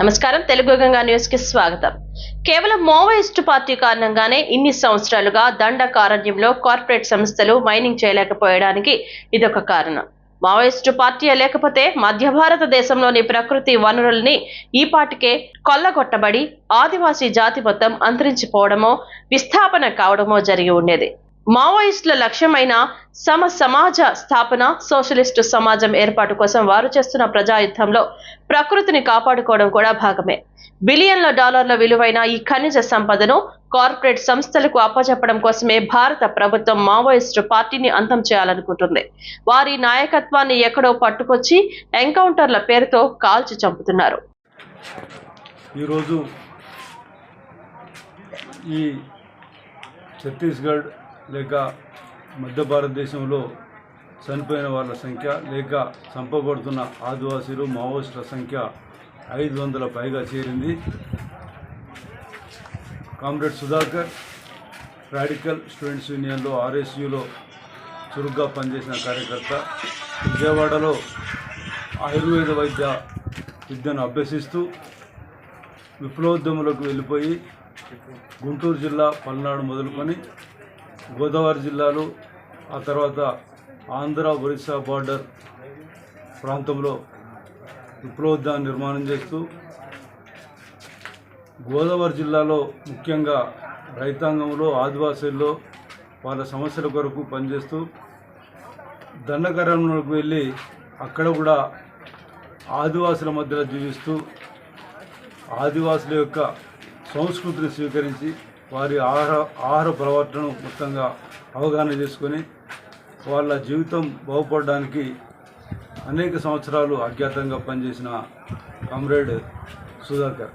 నమస్కారం. తెలుగు గంగా న్యూస్కి స్వాగతం. కేవలం మావోయిస్టు పార్టీ కారణంగానే ఇన్ని సంవత్సరాలుగా దండకారణ్యంలో కార్పొరేట్ సంస్థలు మైనింగ్ చేయలేకపోయడానికి ఇదొక కారణం. మావోయిస్టు పార్టీ లేకపోతే మధ్య భారతదేశంలోని ప్రకృతి వనరుల్ని ఈ పాటికే కొల్లగొట్టబడి ఆదివాసీ జాతి మొత్తం అంతరించిపోవడమో విస్థాపన కావడమో జరిగి ఉండేది. మావోయిస్టుల లక్ష్యమైన సమ సమాజ స్థాపన సోషలిస్టు సమాజం ఏర్పాటు కోసం వారు చేస్తున్న ప్రజాయుద్ధంలో ప్రకృతిని కాపాడుకోవడం కూడా భాగమే. బిలియన్ల డాలర్ల విలువైన ఈ ఖనిజ సంపదను కార్పొరేట్ సంస్థలకు అప్పచెప్పడం కోసమే భారత ప్రభుత్వం మావోయిస్టు పార్టీని అంతం చేయాలనుకుంటుంది. వారి నాయకత్వాన్ని ఎక్కడో పట్టుకొచ్చి ఎన్కౌంటర్ల పేరుతో కాల్చి చంపుతున్నారు. ఈరోజు ఈ ఛత్తీస్గఢ్ లేక మధ్య భారతదేశంలో చనిపోయిన వాళ్ళ సంఖ్య లేక చంపబడుతున్న ఆదివాసీలు మావోయిస్టుల సంఖ్య ఐదు వందల పైగా చేరింది. కామ్రేడ్ సుధాకర్ రాడికల్ స్టూడెంట్స్ యూనియన్లో ఆర్ఎస్యులో చురుగ్గా పనిచేసిన కార్యకర్త. విజయవాడలో ఆయుర్వేద వైద్య విద్యను అభ్యసిస్తూ విప్లవోద్యములకు వెళ్ళిపోయి గుంటూరు జిల్లా పల్నాడు మొదలుకొని గోదావరి జిల్లాలో ఆ తర్వాత ఆంధ్ర ఒరిస్సా బార్డర్ ప్రాంతంలో విప్లవోద్యాన్ని నిర్మాణం చేస్తూ గోదావరి జిల్లాలో ముఖ్యంగా రైతాంగంలో ఆదివాసీల్లో వాళ్ళ సమస్యల కొరకు పనిచేస్తూ దండకరణకు వెళ్ళి అక్కడ కూడా ఆదివాసుల మధ్యలో జీవిస్తూ ఆదివాసుల యొక్క సంస్కృతిని స్వీకరించి వారి ఆహార ఆహార ప్రవర్తన మొత్తంగా అవగాహన చేసుకొని వాళ్ళ జీవితం బాగుపడడానికి అనేక సంవత్సరాలు అజ్ఞాతంగా పనిచేసిన కామ్రేడ్ సుధాకర్.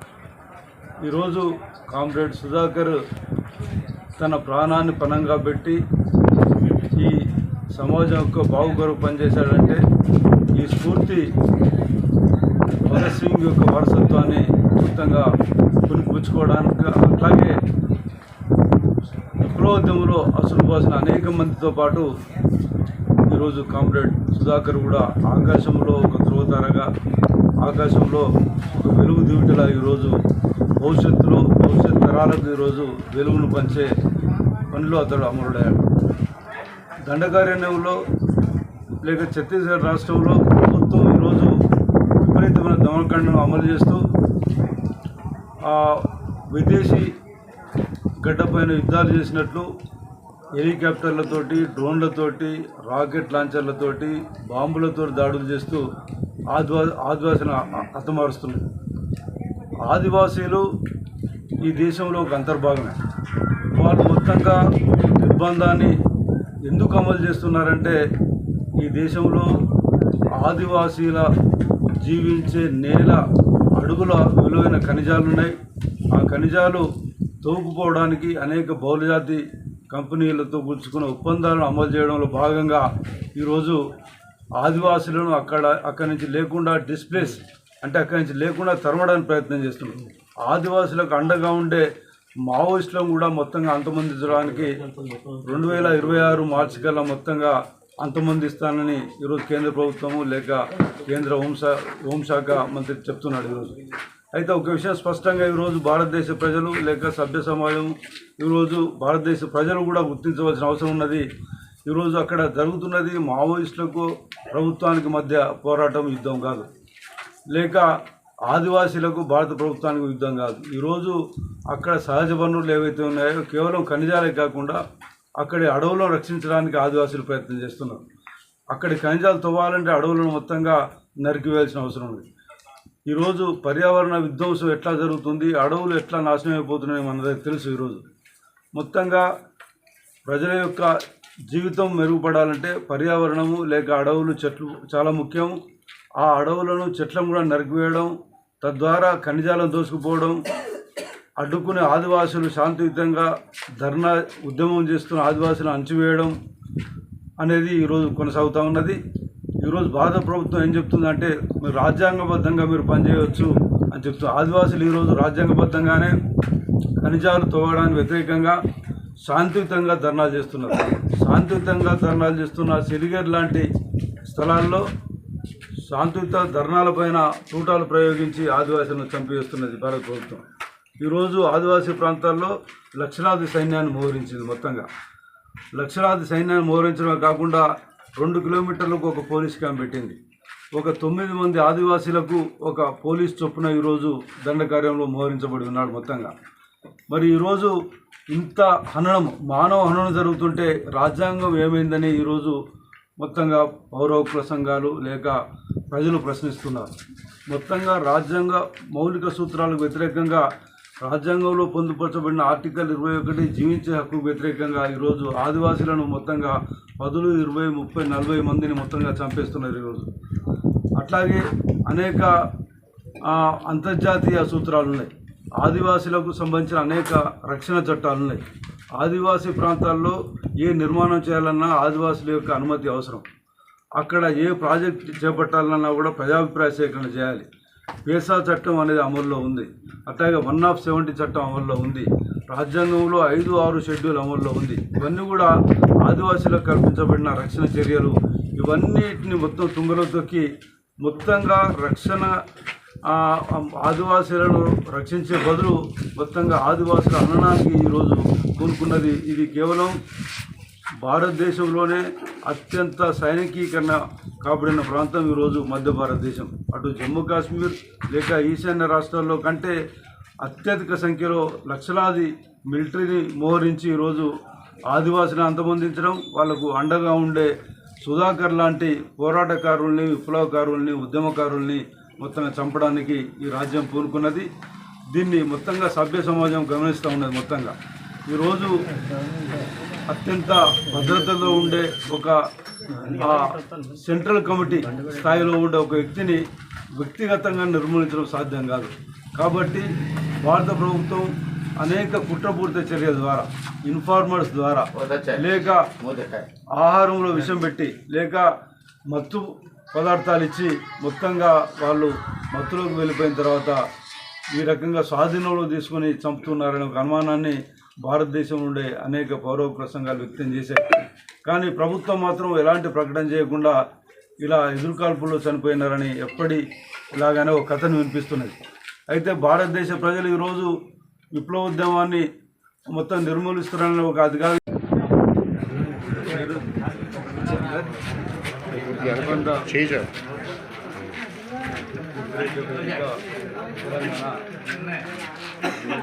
ఈరోజు కామ్రేడ్ సుధాకర్ తన ప్రాణాన్ని పణంగా పెట్టి ఈ సమాజం యొక్క బాగు కొరకు పనిచేశాడంటే ఈ స్ఫూర్తి భగత్ సింగ్ యొక్క వారసత్వాన్ని మొత్తంగా పుణిపుచ్చుకోవడానికి అట్లాగే విప్లవోద్యమంలో అసలు పోసిన అనేక మందితో పాటు ఈరోజు కామ్రేడ్ సుధాకర్ కూడా ఆకాశంలో ఒక ధ్రువతారగా ఆకాశంలో ఒక వెలుగు దివిటలా ఈరోజు భవిష్యత్తులో భవిష్యత్ తరాలకు ఈరోజు వెలుగును పంచే పనిలో అతడు అమరుడయ్యాడు. దండకారణ్యంలో లేక ఛత్తీస్గఢ్ రాష్ట్రంలో ప్రభుత్వం ఈరోజు విపరీతమైన దమనకాండను అమలు చేస్తూ ఆ విదేశీ గడ్డపైన యుద్ధాలు చేసినట్లు హెలికాప్టర్లతోటి డ్రోన్లతోటి రాకెట్ లాంచర్లతోటి బాంబులతో దాడులు చేస్తూ ఆదివా ఆదివాసులను అ- ఆదివాసీలు ఈ దేశంలో ఒక అంతర్భాగమే. వాళ్ళు మొత్తంగా నిర్బంధాన్ని ఎందుకు అమలు చేస్తున్నారంటే ఈ దేశంలో ఆదివాసీల జీవించే నేల అడుగుల విలువైన ఖనిజాలు ఉన్నాయి ఆ ఖనిజాలు తోపుకోవడానికి అనేక బహుళజాతి కంపెనీలతో కూర్చుకున్న ఒప్పందాలను అమలు చేయడంలో భాగంగా ఈరోజు ఆదివాసులను అక్కడ అక్కడి నుంచి లేకుండా డిస్ప్లేస్ అంటే అక్కడి నుంచి లేకుండా తరమడానికి ప్రయత్నం చేస్తున్నారు. ఆదివాసులకు అండగా ఉండే మావోయిస్టులను కూడా మొత్తంగా అంతమందించడానికి రెండు వేల ఇరవై ఆరు మార్చి కల్లా మొత్తంగా అంతమందిస్తానని ఈరోజు కేంద్ర ప్రభుత్వము లేక కేంద్ర హోంశా హోంశాఖ మంత్రి చెప్తున్నాడు ఈరోజు. అయితే ఒక విషయం స్పష్టంగా ఈరోజు భారతదేశ ప్రజలు లేక సభ్య సమాజం ఈరోజు భారతదేశ ప్రజలు కూడా గుర్తించవలసిన అవసరం ఉన్నది. ఈరోజు అక్కడ జరుగుతున్నది మావోయిస్టులకు ప్రభుత్వానికి మధ్య పోరాటం యుద్ధం కాదు. లేక ఆదివాసీలకు భారత ప్రభుత్వానికి యుద్ధం కాదు. ఈరోజు అక్కడ సహజ వనరులు ఏవైతే ఉన్నాయో కేవలం ఖనిజాలే కాకుండా అక్కడి అడవులను రక్షించడానికి ఆదివాసీలు ప్రయత్నం చేస్తున్నారు. అక్కడి ఖనిజాలు తవ్వాలంటే అడవులను మొత్తంగా నరికివేయాల్సిన అవసరం ఉంది. ఈరోజు పర్యావరణ విధ్వంసం ఎట్లా జరుగుతుంది? అడవులు ఎట్లా నాశనం అయిపోతున్నాయి దగ్గర తెలుసు ఈరోజు మొత్తంగా ప్రజల యొక్క జీవితం మెరుగుపడాలంటే పర్యావరణము లేక అడవులు చెట్లు చాలా ముఖ్యం. ఆ అడవులను చెట్లను కూడా నరికివేయడం తద్వారా ఖనిజాలను దోసుకుపోవడం అడ్డుకునే ఆదివాసులు శాంతియుతంగా ధర్నా ఉద్యమం చేస్తున్న ఆదివాసులను అణచివేయడం అనేది ఈరోజు కొనసాగుతూ ఉన్నది. ఈరోజు భారత ప్రభుత్వం ఏం చెప్తుందంటే మీరు రాజ్యాంగబద్ధంగా మీరు పనిచేయవచ్చు అని చెప్తూ ఆదివాసులు ఈరోజు రాజ్యాంగబద్ధంగానే ఖనిజాలు తోవడానికి వ్యతిరేకంగా శాంతియుతంగా ధర్నాలు చేస్తున్నారు. శాంతియుతంగా ధర్నాలు చేస్తున్న సిరిగర్ లాంటి స్థలాల్లో శాంతియుత ధర్నాలపైన తూటాలు ప్రయోగించి ఆదివాసులను చంపేస్తున్నది భారత ప్రభుత్వం. ఈరోజు ఆదివాసీ ప్రాంతాల్లో లక్షలాది సైన్యాన్ని మోహరించింది మొత్తంగా. లక్షలాది సైన్యాన్ని మోహరించడమే కాకుండా రెండు కిలోమీటర్లకు ఒక పోలీస్ క్యాంప్ పెట్టింది. ఒక తొమ్మిది మంది ఆదివాసీలకు ఒక పోలీస్ చొప్పున ఈరోజు దండకార్యంలో మోహరించబడి ఉన్నాడు మొత్తంగా. మరి ఈరోజు ఇంత హననం మానవ హననం జరుగుతుంటే రాజ్యాంగం ఏమైందని ఈరోజు మొత్తంగా పౌర సంఘాలు లేక ప్రజలు ప్రశ్నిస్తున్నారు. మొత్తంగా రాజ్యాంగ మౌలిక సూత్రాలకు వ్యతిరేకంగా రాజ్యాంగంలో పొందుపరచబడిన ఆర్టికల్ ఇరవై ఒకటి జీవించే హక్కుకు వ్యతిరేకంగా ఈరోజు ఆదివాసీలను మొత్తంగా పదులు ఇరవై ముప్పై నలభై మందిని మొత్తంగా చంపేస్తున్నారు ఈరోజు. అట్లాగే అనేక అంతర్జాతీయ సూత్రాలు ఉన్నాయి ఆదివాసీలకు సంబంధించిన అనేక రక్షణ చట్టాలు ఉన్నాయి ఆదివాసీ ప్రాంతాల్లో ఏ నిర్మాణం చేయాలన్నా ఆదివాసుల యొక్క అనుమతి అవసరం. అక్కడ ఏ ప్రాజెక్ట్ చేపట్టాలన్నా కూడా ప్రజాభిప్రాయ సేకరణ చేయాలి. పేసా చట్టం అనేది అమల్లో ఉంది. అట్లాగే వన్ ఆఫ్ సెవెంటీ చట్టం అమల్లో ఉంది. రాజ్యాంగంలో ఐదు ఆరు షెడ్యూల్ అమల్లో ఉంది. ఇవన్నీ కూడా ఆదివాసీలకు కల్పించబడిన రక్షణ చర్యలు. ఇవన్నిటిని మొత్తం తుంగలో తొక్కి మొత్తంగా రక్షణ ఆదివాసీలను రక్షించే బదులు మొత్తంగా ఆదివాసుల అననానికి ఈరోజు కోరుకున్నది ఇది కేవలం భారతదేశంలోనే అత్యంత సైనికీకరణ కాబడిన ప్రాంతం ఈరోజు మధ్య భారతదేశం అటు జమ్మూ కాశ్మీర్ లేక ఈశాన్య రాష్ట్రాల్లో కంటే అత్యధిక సంఖ్యలో లక్షలాది మిలిటరీని మోహరించి ఈరోజు ఆదివాసులను అంతమొందించడం వాళ్ళకు అండగా ఉండే సుధాకర్ లాంటి పోరాటకారుల్ని విప్లవకారుల్ని ఉద్యమకారుల్ని మొత్తంగా చంపడానికి ఈ రాజ్యం పూనుకున్నది. దీన్ని మొత్తంగా సభ్య సమాజం గమనిస్తూ ఉన్నది మొత్తంగా. ఈరోజు అత్యంత భద్రతలో ఉండే ఒక సెంట్రల్ కమిటీ స్థాయిలో ఉండే ఒక వ్యక్తిని వ్యక్తిగతంగా నిర్మూలించడం సాధ్యం కాదు. కాబట్టి భారత ప్రభుత్వం అనేక కుట్రపూరిత చర్యల ద్వారా ఇన్ఫార్మర్స్ ద్వారా లేక ఆహారంలో విషం పెట్టి లేక మత్తు పదార్థాలు ఇచ్చి మొత్తంగా వాళ్ళు మత్తులోకి వెళ్ళిపోయిన తర్వాత ఈ రకంగా స్వాధీనంలో తీసుకొని చంపుతున్నారనే ఒక అనుమానాన్ని భారతదేశం నుండే అనేక పౌర ప్రసంగాలు వ్యక్తం చేశాయి కానీ ప్రభుత్వం మాత్రం ఎలాంటి ప్రకటన చేయకుండా ఇలా ఎదురుకాల్పుల్లో చనిపోయినారని ఎప్పటి ఇలాగానే ఒక కథను వినిపిస్తున్నది. అయితే భారతదేశ ప్రజలు ఈరోజు విప్లవోద్యమాన్ని మొత్తం నిర్మూలిస్తున్నారని ఒక అధికారి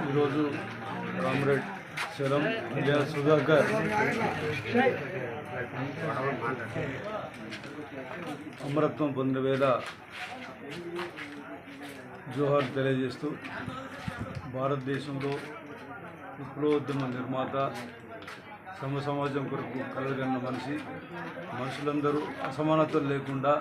ఈరోజు కామ్రేడ్ శరం విజయ సుధాకర్ అమరత్వం పొందిన వేళ జోహార్ తెలియజేస్తూ భారతదేశంలో విప్లవోద్యమ నిర్మాత సమ సమాజం కొరకు కలగన్న మనిషి మనుషులందరూ అసమానతలు లేకుండా